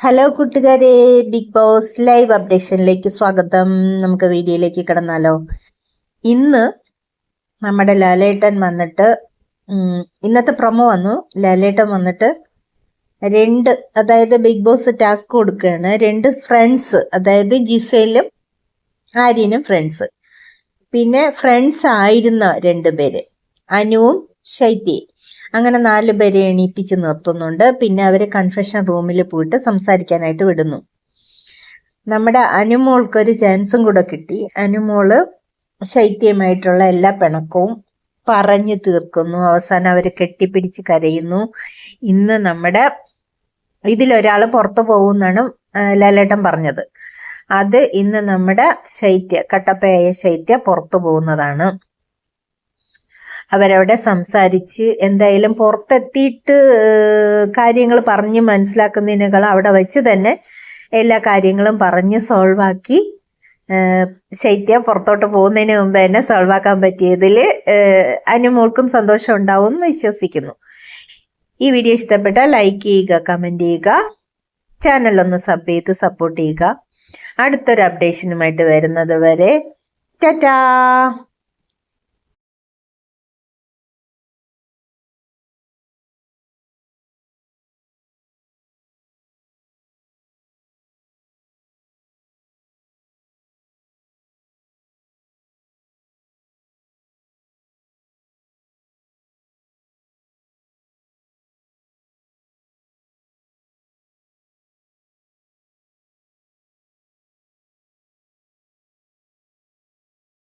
Hello കൂട്ടുകാരെ. Big boss live അപ്ഡേഷനിലേക്ക് സ്വാഗതം. നമുക്ക് വീഡിയോയിലേക്ക് കിടന്നാലോ. ഇന്ന് നമ്മുടെ ലാലേട്ടൻ വന്നിട്ട് ഇന്നത്തെ പ്രൊമോ വന്നു. ലാലേട്ടൻ വന്നിട്ട് രണ്ട് അതായത് ബിഗ് ബോസ് ടാസ്ക് കൊടുക്കുകയാണ്. രണ്ട് ഫ്രണ്ട്സ് അതായത് ജിസയിലും ആര്യനും ഫ്രണ്ട്സ് പിന്നെ ഫ്രണ്ട്സ് ആയിരുന്ന രണ്ട് പേര്. അനുവും ശൈത്യയും. അങ്ങനെ നാല് പേരെ എണീപ്പിച്ച് നിർത്തുന്നുണ്ട്. പിന്നെ അവരെ കൺഫെഷൻ റൂമിൽ പോയിട്ട് സംസാരിക്കാനായിട്ട് വിടുന്നു. നമ്മുടെ അനുമോൾക്ക് ഒരു ചാൻസും കൂടെ കിട്ടി. അനുമോൾ ശൈത്യമായിട്ടുള്ള എല്ലാ പിണക്കവും പറഞ്ഞു തീർക്കുന്നു. അവസാനം അവർ കെട്ടിപ്പിടിച്ച് കരയുന്നു. ഇന്ന് നമ്മുടെ ഇതിലൊരാൾ പുറത്തു പോകുമെന്നാണ് ആ, ലാലേട്ടൻ പറഞ്ഞത്. അത് ഇന്ന് നമ്മുടെ ശൈത്യ കട്ടപ്പയായ ശൈത്യ പുറത്തു പോകുന്നതാണ്. അവരവിടെ സംസാരിച്ച് എന്തായാലും പുറത്തെത്തിയിട്ട് കാര്യങ്ങൾ പറഞ്ഞ് മനസ്സിലാക്കുന്നതിനേക്കാൾ അവിടെ വെച്ച് തന്നെ എല്ലാ കാര്യങ്ങളും പറഞ്ഞ് സോൾവ് ആക്കി ശൈത്യ പുറത്തോട്ട് പോകുന്നതിന് മുമ്പ് തന്നെ സോൾവ് ആക്കാൻ പറ്റിയതിൽ അനുമോൾക്കും സന്തോഷം ഉണ്ടാവും എന്ന് വിശ്വസിക്കുന്നു. ഈ വീഡിയോ ഇഷ്ടപ്പെട്ട ലൈക്ക് ചെയ്യുക കമന്റ് ചെയ്യുക ചാനൽ ഒന്ന് സബ് ചെയ്ത് സപ്പോർട്ട് ചെയ്യുക. അടുത്തൊരു അപ്ഡേഷനുമായിട്ട് വരുന്നത് വരെ ടാറ്റാ